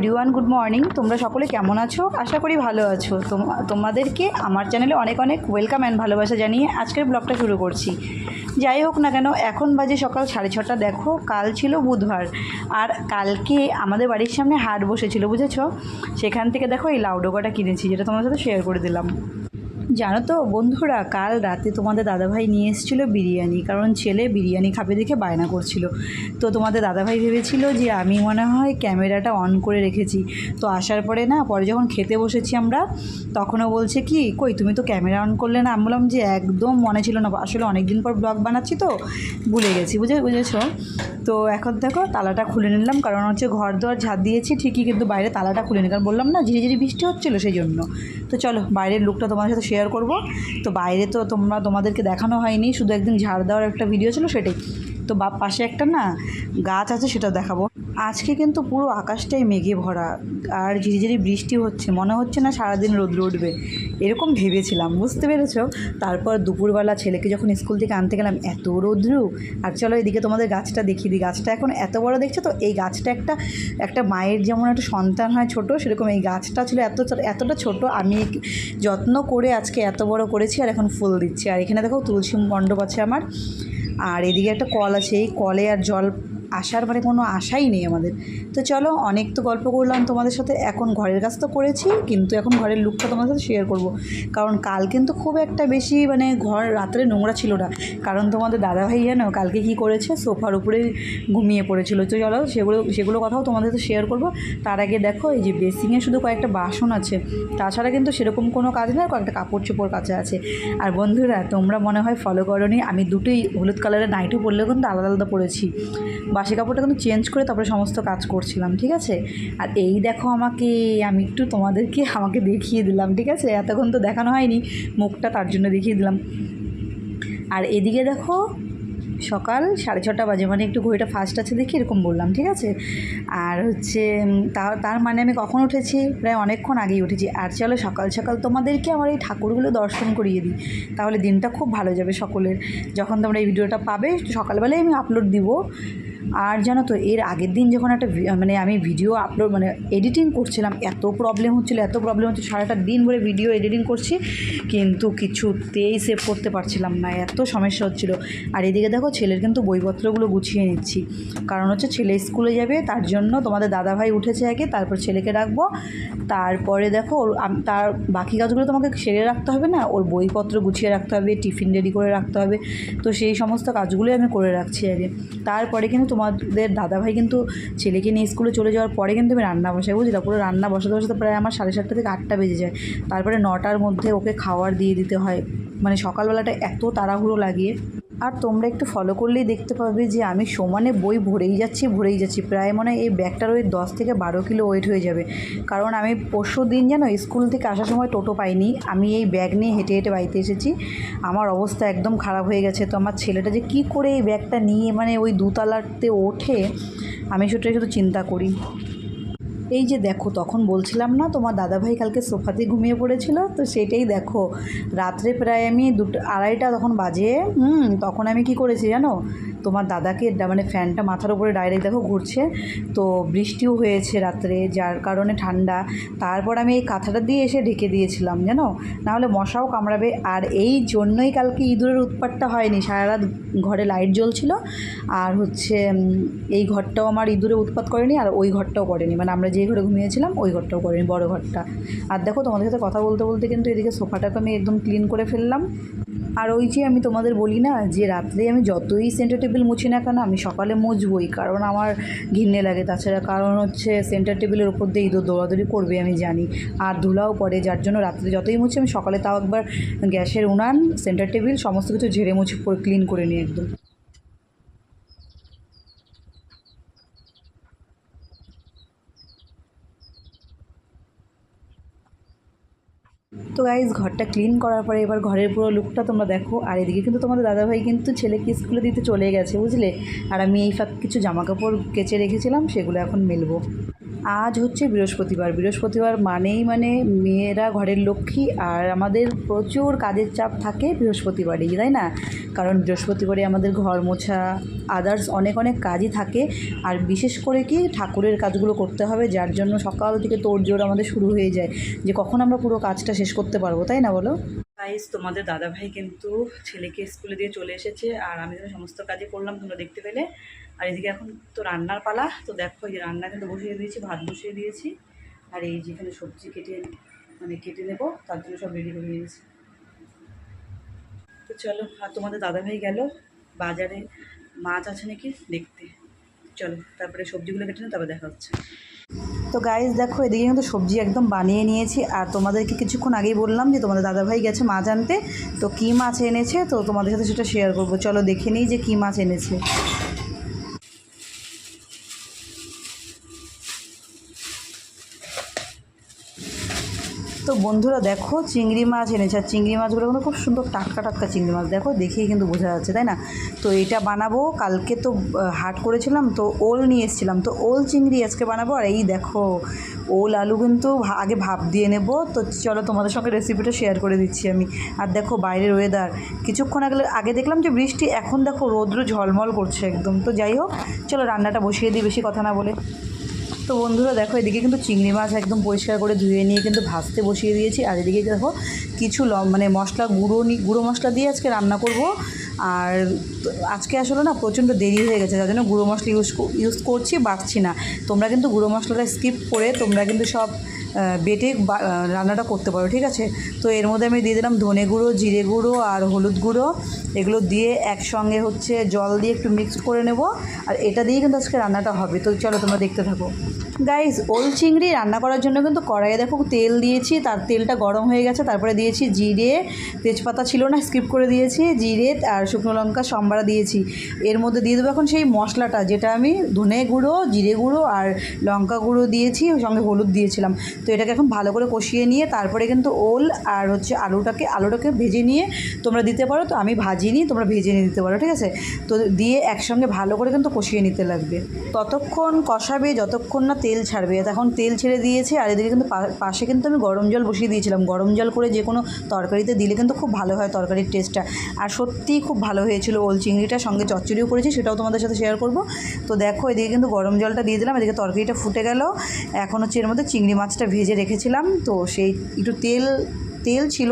Everyone good morning তোমরা সকলে কেমন আছো? আশা করি ভালো আছো। তোম- তোমাদেরকে আমার চ্যানেলে অনেক অনেক ওয়েলকাম অ্যান্ড ভালোবাসা জানিয়ে আজকের ব্লগটা শুরু করছি। যাই হোক না কেন, এখন বাজে সকাল সাড়ে ছটা। দেখো, কাল ছিল বুধবার। আর কালকে আমাদের বাড়ির সামনে হাট বসেছিল, বুঝেছ? সেখান থেকে দেখো এই লাউডোগাটা কিনেছি, যেটা তোমার সাথে শেয়ার করে দিলাম। জানো তো বন্ধুরা, কাল রাতে তোমাদের দাদাভাই নিয়ে এসেছিল বিরিয়ানি, কারণ ছেলে বিরিয়ানি খাবে দেখে বায়না করছিল। তো তোমাদের দাদাভাই ভেবেছিল যে আমি মনে হয় ক্যামেরাটা অন করে রেখেছি। তো আসার পরে না, পরে যখন খেতে বসেছি আমরা, তখনও বলছে কি, কই, তুমি তো ক্যামেরা অন করলে না? আমি বললাম যে, একদম মনে ছিল না। আসলে অনেক দিন পর ব্লগ বানাচ্ছি তো, ভুলে গেছি, বুঝে, বুঝেছ? তো এখন দেখো, তালাটা খুলে নিলাম, কারণ হচ্ছে ঘর দোয়ার ঝাঁট দিয়েছি, ঠিকই কিন্তু বাইরে তালাটা খুলে নি, কারণ বললাম না ঝিরি ঝিরি বৃষ্টি হচ্ছিল সেই জন্য। তো চলো, বাইরের লুকটা তোমার সাথে শেয়ার করব। তো বাইরে তো তোমরা, তোমাদেরকে দেখানো হয়নি, শুধু একদিন ঝাড় দেওয়ার একটা ভিডিও ছিল সেটাই। তো বা, পাশে একটা না গাছ আছে সেটা দেখাবো। আজকে কিন্তু পুরো আকাশটাই মেঘে ভরা, আর ঝিরিঝিরি বৃষ্টি হচ্ছে, মনে হচ্ছে না সারাদিন রোদ্র উঠবে। এরকম ভেবেছিলাম, বুঝতে পেরেছ? তারপর দুপুরবেলা ছেলেকে যখন স্কুল থেকে আনতে গেলাম, এত রোদ্রু। আর চলো এদিকে তোমাদের গাছটা দেখিয়ে দিই গাছটা এখন এত বড় দেখছ তো? এই গাছটা একটা একটা মায়ের যেমন একটা সন্তান হয় ছোট, সেরকম এই গাছটা ছিল এত এতটা ছোট, আমি যত্ন করে আজকে এত বড় করেছি, আর এখন ফুল দিচ্ছি। আর এখানে দেখো তুলসী মণ্ডপ আছে আমার, আর এদিকে একটা কল আছে, এই কলে আর জল আসার মানে কোনো আশাই নেই আমাদের। তো চলো, অনেক তো গল্প করলাম তোমাদের সাথে। এখন ঘরের কাজ তো করেছি, কিন্তু এখন ঘরের লুকটা তোমাদের সাথে শেয়ার করব। কারণ কাল কিন্তু খুব একটা বেশি মানে ঘর রাত্রে নোংরা ছিল না। কারণ তোমাদের দাদাভাই জানো, কালকে কি করেছে? সোফার উপরে ঘুমিয়ে পড়েছিল। তো চলো, সেগুলো সেগুলো কথাও তোমাদের সাথে শেয়ার করব। তার আগে দেখো, এই যে বেসিংয়ে শুধু কয়েকটা বাসন আছে। তাছাড়া কিন্তু সেরকম কোনো কাজ নেই কয়েকটা কাপড় চোপড় কাছে আছে। আর বন্ধুরা, তোমরা মনে হয় ফলো করনি, আমি দুটোই হলুদ কালারের নাইটও পরলেও কিন্তু আলাদা আলাদা পরেছি। বাসি কাপড়টা কিন্তু চেঞ্জ করে তারপরে সমস্ত কাজ করছিলাম, ঠিক আছে? আর এই দেখো আমাকে, আমি একটু তোমাদেরকে আমাকে দেখিয়ে দিলাম, ঠিক আছে? এতক্ষণ তো দেখানো হয়নি, মুখটা তার জন্য দেখিয়ে দিলাম। আর এদিকে দেখো, সকাল সাড়ে ছটা বাজে মানে একটু ঘড়িটা ফাস্ট আছে দেখি এরকম বললাম, ঠিক আছে? আর হচ্ছে তার মানে আমি কখন উঠেছি? প্রায় অনেকক্ষণ আগেই উঠেছি। আর চলো সকাল সকাল তোমাদেরকে আমার এই ঠাকুরগুলো দর্শন করিয়ে দিই, তাহলে দিনটা খুব ভালো যাবে সকলের। যখন তোমরা এই ভিডিওটা পাবে, সকালবেলায় আমি আপলোড দিব। আর জানো তো, এর আগের দিন যখন একটা মানে আমি ভিডিও আপলোড মানে এডিটিং করছিলাম, এত প্রবলেম হচ্ছিল, এত প্রবলেম হচ্ছে সারাটা দিন ভরে ভিডিও এডিটিং করছি, কিন্তু কিছুতেই সেভ করতে পারছিলাম না, এত সমস্যা হচ্ছিল। আর এদিকে দেখো, ছেলের কিন্তু বইপত্রগুলো গুছিয়ে নিচ্ছি। কারণ হচ্ছে ছেলে স্কুলে যাবে, তার জন্য তোমাদের দাদাভাই উঠেছে আগে, তারপর ছেলেকে রাখব তারপরে দেখো, ওর তার বাকি কাজগুলো তোমাকে সেরে রাখতে হবে না, ওর বইপত্র গুছিয়ে রাখতে হবে, টিফিন রেডি করে রাখতে হবে। তো সেই সমস্ত কাজগুলোই আমি করে রাখছি আগে। তারপরে কিন্তু তোমাদের দাদাভাই কিন্তু ছেলেকে নিয়ে স্কুলে চলে যাওয়ার পরে কিন্তু আমি রান্না বসাই, বুঝলা? পুরো রান্না বসাতে বসাতে প্রায় আমার সাড়ে সাতটা থেকে আটটা বেজে যায়। তারপরে নটার মধ্যে ওকে খাওয়ার দিয়ে দিতে হয়। মানে সকালবেলাটা এত তাড়াহুড়ো লাগিয়ে আর তোমরা একটু ফলো করলেই দেখতে পাবে যে আমি সমানে বই ভরেই যাচ্ছি ভরেই যাচ্ছি। প্রায় মনে এই ব্যাগটার ওই দশ থেকে বারো কিলো ওয়েট হয়ে যাবে। কারণ আমি পরশু দিন যেন স্কুল থেকে আসার সময় টোটো পাইনি, আমি এই ব্যাগ নিয়ে হেঁটে হেঁটে বাড়িতে এসেছি। আমার অবস্থা একদম খারাপ হয়ে গেছে। তো আমার ছেলেটা যে কী করে এই ব্যাগটা নিয়ে মানে ওই দুতলাতে ওঠে, আমি সেটাই শুধু চিন্তা করি। এই যে দেখো, তখন বলছিলাম না, তোমার দাদাভাই কালকে সোফাতে ঘুমিয়ে পড়েছিল, তো সেটাই দেখো। রাত্রে প্রায় আমি দুটো, আড়াইটা তখন বাজে, হুম, তখন আমি কি করেছি জানো? তোমার দাদাকে মানে ফ্যানটা মাথার উপরে ডাইরেক্ট দেখো ঘুরছে, তো বৃষ্টিও হয়েছে রাত্রে, যার কারণে ঠান্ডা। তারপর আমি এই কাঁথাটা দিয়ে এসে ঢেকে দিয়েছিলাম জানো? নাহলে মশাও কামড়াবে। আর এই জন্যই কালকে ইঁদুরের উৎপাতটা হয়নি সারা রাত ঘরে লাইট জ্বলছিল। আর হচ্ছে এই ঘরটাও আমার ইঁদুরে উৎপাত করেনি, আর ওই ঘরটাও করেনি। মানে আমরা যে ঘরে ঘুমিয়েছিলাম, ওই ঘরটাও করেনি, বড় ঘরটা। আর দেখো, তোমাদের সাথে কথা বলতে বলতে কিন্তু এদিকে সোফাটাকে আমি একদম ক্লিন করে ফেললাম। আর ওই যে আমি তোমাদের বলি না, যে রাত্রে আমি যতই সেন্টার টেবিল মুছি না কেন, আমি সকালে মুছবই, কারণ আমার ঘিন্নে লাগে। তাছাড়া কারণ হচ্ছে সেন্টার টেবিলের উপর দিয়ে ইঁদুর দৌড়াদৌড়ি করবে, আমি জানি। আর ধুলাও পড়ে, যার জন্য রাত্রে যতই মুছি, আমি সকালে তাও একবার গ্যাসের উনান সেন্টার টেবিল সমস্ত কিছু ঝেড়ে মুছে ক্লিন করে নিই একদম। তো গাইজ ঘরটা ক্লিন করার পরে এবার ঘরের পুরো লুকটা তোমরা দেখো। আর এদিকে কিন্তু তোমাদের দাদাভাই কিন্তু ছেলেকে স্কুলে দিতে চলে গেছে, বুঝলে? আর আমি এই ফাঁক কিছু জামাকাপড় কেচে রেখেছিলাম, সেগুলো এখন মেলবো। আজ হচ্ছে বৃহস্পতিবার। বৃহস্পতিবার মানেই মানে মেয়েরা ঘরের লক্ষ্মী আর আমাদের প্রচুর কাজের চাপ থাকে বৃহস্পতিবারেই, তাই না? কারণ বৃহস্পতিবারে আমাদের ঘর মোছা আদার্স অনেক অনেক কাজই থাকে। আর বিশেষ করে কি ঠাকুরের কাজগুলো করতে হবে, যার জন্য সকাল থেকে তোড়জোড় আমাদের শুরু হয়ে যায় যে কখন আমরা পুরো কাজটা শেষ করতে পারব, তাই না বলো? গাইজ তোমাদের দাদাভাই কিন্তু ছেলেকে স্কুলে দিয়ে চলে এসেছে আর আমি যখন সমস্ত কাজই করলাম, তোমরা দেখতে পেলে। আর এদিকে এখন তো রান্নার পালা, তো দেখো এই রান্না কিন্তু বসিয়ে দিয়েছি, ভাত বসিয়ে দিয়েছি। আর এই যেখানে সবজি কেটে মানে কেটে নেব, তার জন্য সব রেডি করে নিয়েছি। তো চলো, আর তোমাদের দাদাভাই গেল বাজারে, মাছ আছে নাকি দেখতে। চলো, তারপরে সবজিগুলো কেটে নেব তারপরে দেখা হচ্ছে। তো গাইজ দেখো, এদিকে কিন্তু সবজি একদম বানিয়ে নিয়েছি। আর তোমাদেরকে কিছুক্ষণ আগেই বললাম যে তোমাদের দাদাভাই গেছে মাছ আনতে, তো কী মাছ এনেছে, তো তোমাদের সাথে সেটা শেয়ার করব। চলো দেখে নিই যে কী মাছ এনেছে। তো বন্ধুরা দেখো চিংড়ি মাছ এনেছে। আর চিংড়ি মাছগুলো কিন্তু খুব সুন্দর টাটকা টাটকা চিংড়ি মাছ। দেখো দেখেই কিন্তু বোঝা যাচ্ছে, তাই না? তো এটা বানাবো। কালকে তো হাট করেছিলাম, তো ওল নিয়ে এসেছিলাম। তো ওল চিংড়ি আজকে বানাবো। আর এই দেখো, ওল, আলু কিন্তু আগে ভাপ দিয়ে নেব। তো চলো তোমাদের সঙ্গে রেসিপিটা শেয়ার করে দিচ্ছি আমি। আর দেখো বাইরের ওয়েদার কিছুক্ষণ আগে আগে দেখলাম যে বৃষ্টি, এখন দেখো রৌদ্র ঝলমল করছে একদম। তো যাই হোক, চলো রান্নাটা বসিয়ে দিই, বেশি কথা না বলে। তো বন্ধুরা দেখো, এদিকে কিন্তু চিংড়ি মাছ একদম পরিষ্কার করে ধুয়ে নিয়ে কিন্তু ভাজতে বসিয়ে দিয়েছি। আর এদিকে দেখো, কিছু মানে মশলা গুঁড়ো গুঁড়ো মশলা দিয়ে আজকে রান্না করব। আর আজকে আসলে না প্রচণ্ড দেরি হয়ে গেছে, যার জন্য গুঁড়ো মশলা ইউজ ইউজ করছি, বাড়ছি না। তোমরা কিন্তু গুঁড়ো মশলাটা স্কিপ করে তোমরা কিন্তু সব বেটে রান্নাটা করতে পারো, ঠিক আছে? তো এর মধ্যে আমি দিয়ে দিলাম ধনে গুঁড়ো, জিরে গুঁড়ো আর হলুদ গুঁড়ো। এগুলো দিয়ে একসঙ্গে হচ্ছে জল দিয়ে একটু মিক্সড করে নেব। আর এটা দিয়েই কিন্তু আজকে রান্নাটা হবে। তো চলো তোমরা দেখতে থাকো। গাইস ওল চিংড়ি রান্না করার জন্য কিন্তু কড়াইয়ে দেখো তেল দিয়েছি। তার তেলটা গরম হয়ে গেছে। তারপরে দিয়েছি জিরে। তেজপাতা ছিল না স্কিপ করে দিয়েছি। জিরে আর শুকনো লঙ্কা, সম্বারা দিয়েছি। এর মধ্যে দিয়ে দেবো এখন সেই মশলাটা, যেটা আমি ধনে গুঁড়ো, জিরে গুঁড়ো আর লঙ্কা গুঁড়ো দিয়েছি। ওর সঙ্গে হলুদ দিয়েছিলাম। এটাকে এখন ভালো করে কষিয়ে নিয়ে তারপরে কিন্তু ওল আর হচ্ছে আলুটাকে আলুটাকে ভেজে নিয়ে তোমরা দিতে পারো। তো আমি ভাজিনি তোমরা ভেজে নিয়ে দিতে পারো, ঠিক আছে? তো দিয়ে একসঙ্গে ভালো করে কিন্তু কষিয়ে নিতে লাগবে। ততক্ষণ কষাবে যতক্ষণ না তেল ছাড়বে। তখন তেল ছেড়ে দিয়েছে আর এদিকে কিন্তু পাশে কিন্তু আমি গরম জল বসিয়ে দিয়েছিলাম। গরম জল করে যে কোনো তরকারিতে দিলে কিন্তু খুব ভালো হয় তরকারির টেস্টটা। আর সত্যিই খুব ভালো হয়েছিল ওল চিংড়িটা, সঙ্গে চচ্চড়িও করেছি, সেটাও তোমাদের সাথে শেয়ার করব। তো দেখো এদিকে কিন্তু গরম জলটা দিয়ে দিলাম, এদিকে তরকারিটা ফুটে গেল। এখন হচ্ছে এর মধ্যে চিংড়ি মাছটা ভেজে রেখেছিলাম, তো সেই একটু তেল তেল ছিল,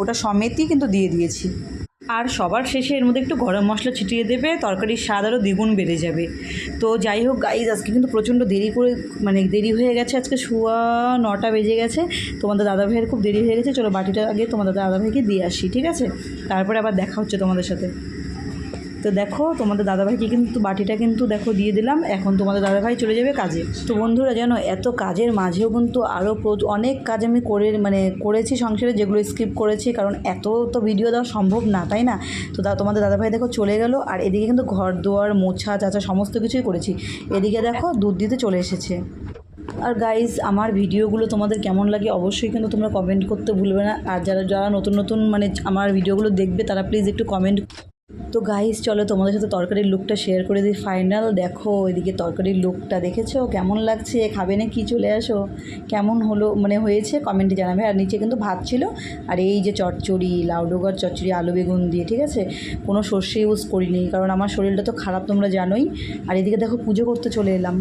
ওটা সমেতই কিন্তু দিয়ে দিয়েছি। আর সবার শেষে এর মধ্যে একটু গরম মশলা ছিটিয়ে দেবে, তরকারির স্বাদ আরও দ্বিগুণ বেড়ে যাবে। তো যাই হোক গাইজ আজকে কিন্তু প্রচণ্ড দেরি করে মানে দেরি হয়ে গেছে, আজকে শোয়া নটা বেজে গেছে। তোমাদের দাদা ভাইয়ের খুব দেরি হয়ে গেছে, চলো বাটিটা আগে তোমাদের দাদা ভাইকে দিয়ে আসি, ঠিক আছে? তারপরে আবার দেখা হচ্ছে তোমাদের সাথে। তো দেখো, তোমাদের দাদাভাইকে কিন্তু বাটিটা কিন্তু দেখো দিয়ে দিলাম। এখন তোমাদের দাদাভাই চলে যাবে কাজে। তো বন্ধুরা, জানো, এত কাজের মাঝেও কিন্তু আরও অনেক কাজ আমি করে মানে করেছি সংসারে, যেগুলো স্কিপ করেছি, কারণ এত তো ভিডিও দেওয়া সম্ভব না, তাই না? তো তোমাদের দাদাভাই দেখো চলে গেল, আর এদিকে কিন্তু ঘর দুয়ার মোছা, চাচা, সমস্ত কিছুই করেছি। এদিকে দেখো দুধ দিতে চলে এসেছে। আর গাইজ আমার ভিডিওগুলো তোমাদের কেমন লাগে অবশ্যই কিন্তু তোমরা কমেন্ট করতে ভুলবে না। আর যারা যারা নতুন নতুন মানে আমার ভিডিওগুলো দেখবে, তারা প্লিজ একটু কমেন্ট তো গাইস চলো তোমাদের সাথে তরকারির লুকটা শেয়ার করে দিই। ফাইনাল দেখো এদিকে তরকারির লুকটা দেখেছ? কেমন লাগছে? খাবে না কি চলে আসো? কেমন হলো? মানে হয়েছে? কমেন্টে জানাবে। আর নিচে কিন্তু ভাত ছিল। আর এই যে চচ্চড়ি লাউডোগর চচ্চড়ি, আলু বেগুন দিয়ে, ঠিক আছে? কোনো সর্ষে ইউজ করিনি, কারণ আমার শরীরটা তো খারাপ, তোমরা জানোই। আর এদিকে দেখো পুজো করতে চলে এলাম।